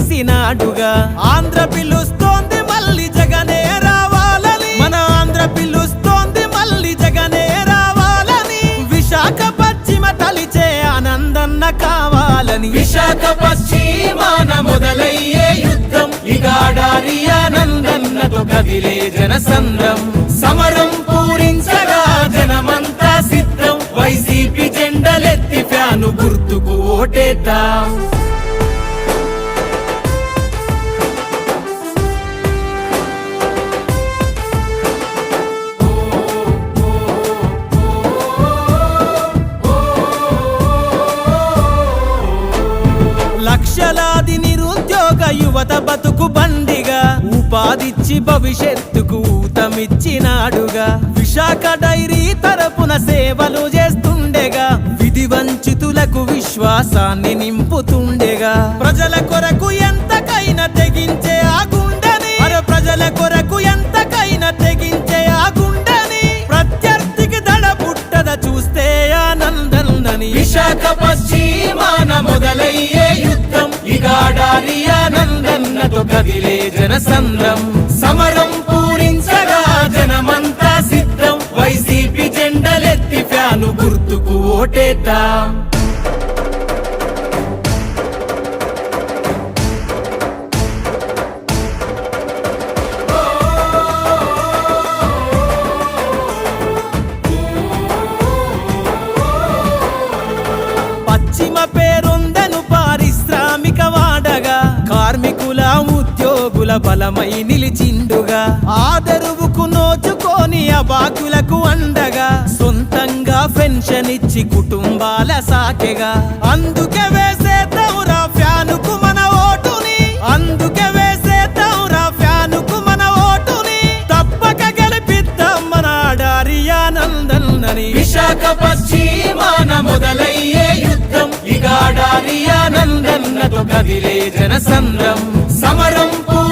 చేసినాడుగా. ఆంధ్ర పిలుస్తోంది మళ్ళీ జగనే రావాలని. మన ఆంధ్ర పిలుస్తోంది మళ్ళీ జగనే రావాలని. విశాఖ పశ్చిమ తలిచే ఆనందన్న కావాలని. విశాఖ పశ్చిమాన మొదలయ్యే యుద్ధం ఇగాడారి ఆనందన్నతో కదిలే జనసంద్రం. సమరం పూరించగా జనమంతా సిద్ధం వైసీపీ జెండలెత్తి ఫ్యాను గుర్తుకు ఓటేద్దాం. యువత బతుకు బండిగా ఉపాధిచ్చి భవిష్యత్తుకు ఊతమిచ్చినాడుగా. విశాఖ డైరీ తరపున సేవలు చేస్తుండేగా విధి వంచితులకు విశ్వాసాన్ని నింపుతుండేగా. ప్రజల కొరకు ఎంతకైనా తెగించే ఆ గుండెని ప్రజల కొరకు ఎంతకైనా తెగించే ఆ గుండెని. ప్రత్యర్థికి దడ పుట్టద చూస్తే ఆనందందని విశాఖ పశ్చిమాన మొదలయ్యే ఇగాడారి ఆనందన్నతో కదిలే జనసంద్రం. సమరం పూరించగా జనమంతా సిద్ధం. వైసీపీ జెండలెత్తి ఫ్యాను గుర్తుకు ఓటేద్దాం. పశ్చిమ పేరు ఉద్యోగుల బలమై నిలిచిండుగా. ఆదరువుకు నోచుకొని అబాకులకు అండగా. సొంతంగా పెన్షన్ ఇచ్చి కుటుంబాల సాకెగా. అందుకే వేసే తౌరా ఫ్యానుకు మన ఓటుని. అందుకే వేసే తౌరా ఫ్యానుకు మన ఓటుని. తప్పక గెలిపిద్దాం మన ఆడారి ఆనందన్నని విశాఖ పశ్చిమాన మొదలయ్యే యుద్ధం. ఇగాడారి ఆనందన్నతో కదిలే జనసంద్రం. సమరం పూరించగా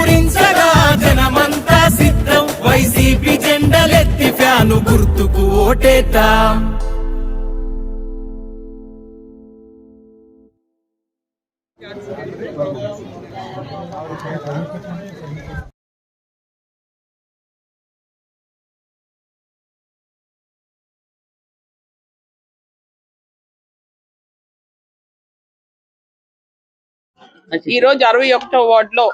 గుర్తుకు ఓటేద్దాం. ఈ రోజు అరవై ఒకటో వార్డులో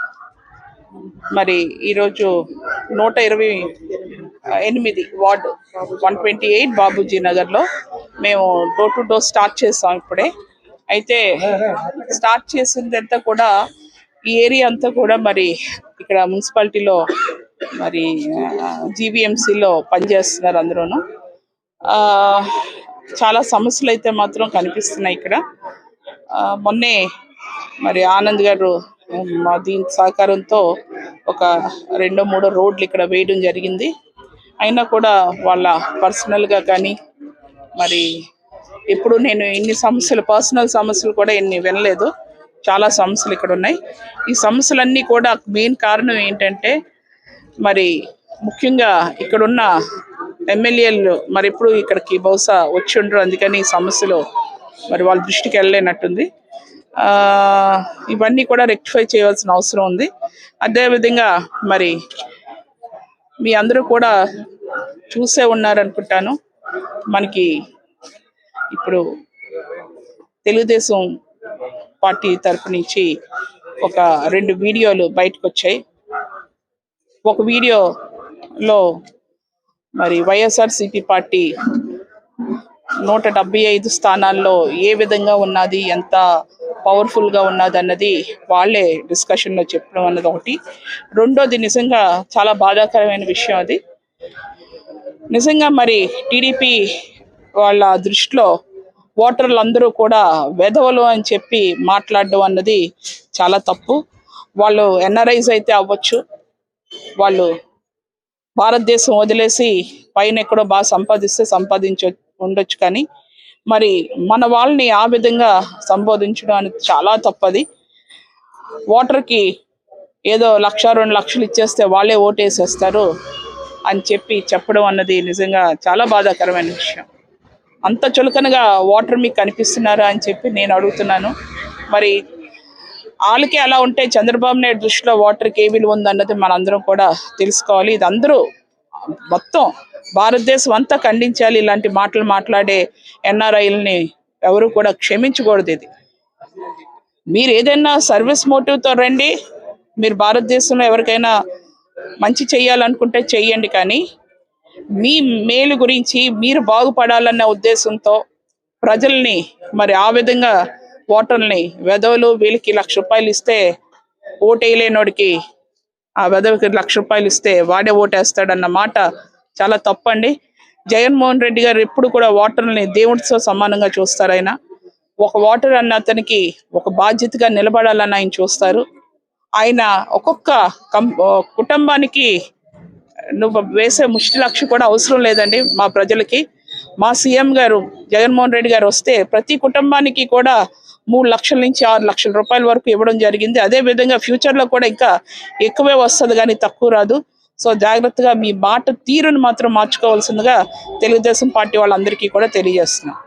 మరి ఈరోజు నూట ఇరవై ఎనిమిది ward one twenty eight Babuji నగర్లో మేము డోర్ టు డోర్ స్టార్ట్ చేస్తాం ఇప్పుడే. అయితే స్టార్ట్ చేసిందంతా కూడా ఈ ఏరియా అంతా కూడా మరి ఇక్కడ మున్సిపాలిటీలో మరి జీవీఎంసీలో పనిచేస్తున్నారు అందరూను. ఆ, చాలా సమస్యలు అయితే మాత్రం కనిపిస్తున్నాయి ఇక్కడ. మొన్నే మరి ఆనంద్ గారు మా దీని సహకారంతో ఒక రెండో మూడో రోడ్లు ఇక్కడ వేయడం జరిగింది. అయినా కూడా వాళ్ళ పర్సనల్గా కానీ మరి ఇప్పుడు నేను ఇన్ని సమస్యలు పర్సనల్ సమస్యలు కూడా ఎన్ని వినలేదు. చాలా సమస్యలు ఇక్కడ ఉన్నాయి. ఈ సమస్యలన్నీ కూడా మెయిన్ కారణం ఏంటంటే మరి ముఖ్యంగా ఇక్కడున్న ఎమ్మెల్యేలు మరి ఎప్పుడు ఇక్కడికి బహుశా వచ్చి ఉండరు. అందుకని ఈ సమస్యలు మరి వాళ్ళ దృష్టికి వెళ్ళలేనట్టుంది. ఇవన్నీ కూడా రెక్టిఫై చేయవలసిన అవసరం ఉంది. అదేవిధంగా మరి మీ అందరూ కూడా చూసే ఉన్నారనుకుంటాను. మనకి ఇప్పుడు తెలుగుదేశం పార్టీ తరపు నుంచి ఒక రెండు వీడియోలు బయటకు వచ్చాయి ఒక వీడియోలో మరి వైఎస్ఆర్సిపి పార్టీ నూట డెబ్బై ఐదు స్థానాల్లో ఏ విధంగా ఉన్నది ఎంత పవర్ఫుల్గా ఉన్నది అన్నది వాళ్ళే డిస్కషన్లో చెప్పడం అన్నది ఒకటి. రెండోది నిజంగా చాలా బాధాకరమైన విషయం అది. నిజంగా మరి టీడీపీ వాళ్ళ దృష్టిలో ఓటర్లు అందరూ కూడా వెధవలు అని చెప్పి మాట్లాడడం అన్నది చాలా తప్పు. వాళ్ళు ఎన్ఆర్ఐస్ అయితే అవ్వచ్చు. వాళ్ళు భారతదేశం వదిలేసి పైన ఎక్కడో బాగా సంపాదిస్తే సంపాదించ ఉండొచ్చు కానీ మరి మన వాళ్ళని ఆ విధంగా సంబోధించడం అనేది చాలా తప్పది. ఓటర్కి ఏదో లక్ష రెండు లక్షలు ఇచ్చేస్తే వాళ్ళే ఓటేసేస్తారు అని చెప్పి చెప్పడం అన్నది నిజంగా చాలా బాధాకరమైన విషయం. అంత చులకనగా ఓటర్ మీకు కనిపిస్తున్నారా అని చెప్పి నేను అడుగుతున్నాను. మరి వాళ్ళకి అలా ఉంటే చంద్రబాబు నాయుడు దృష్టిలో ఓటర్కి ఏ విలువ ఉందన్నది మనందరం కూడా తెలుసుకోవాలి. ఇది అందరూ మొత్తం భారతదేశం అంతా ఖండించాలి ఇలాంటి మాటలు మాట్లాడే ఎన్ఆర్ఐల్ని ఎవరు కూడా క్షమించకూడదు ఇది. మీరు ఏదైనా సర్వీస్ మోటివ్తో రండి. మీరు భారతదేశంలో ఎవరికైనా మంచి చేయాలనుకుంటే చెయ్యండి కానీ మీ మేలు గురించి మీరు బాగుపడాలన్న ఉద్దేశంతో ప్రజల్ని మరి ఆ విధంగా ఓటర్ని వెధవులు వీళ్ళకి లక్ష రూపాయలు ఇస్తే ఓటేయలేనోడికి ఆ వెధవకి లక్ష రూపాయలు ఇస్తే వాడే ఓటేస్తాడన్న మాట చాలా తప్పండి. జగన్మోహన్ రెడ్డి గారు ఎప్పుడు కూడా వాటర్ని దేవుడితో సమానంగా చూస్తారు ఆయన. ఒక వాటర్ అన్న అతనికి ఒక బాధ్యతగా నిలబడాలని ఆయన చూస్తారు. ఆయన ఒక్కొక్క కం కుటుంబానికి నువ్వు వేసే ముష్టి లక్ష కూడా అవసరం లేదండి మా ప్రజలకి. మా సీఎం గారు జగన్మోహన్ రెడ్డి గారు వస్తే ప్రతి కుటుంబానికి కూడా మూడు లక్షల నుంచి ఆరు లక్షల రూపాయల వరకు ఇవ్వడం జరిగింది. అదే విధంగా ఫ్యూచర్లో కూడా ఇంకా ఎక్కువే వస్తుంది కానీ తక్కువ రాదు. సో జాగ్రత్తగా మీ మాట తీరును మాత్రం మార్చుకోవాల్సిందిగా తెలుగుదేశం పార్టీ వాళ్ళందరికీ కూడా తెలియజేస్తున్నాం.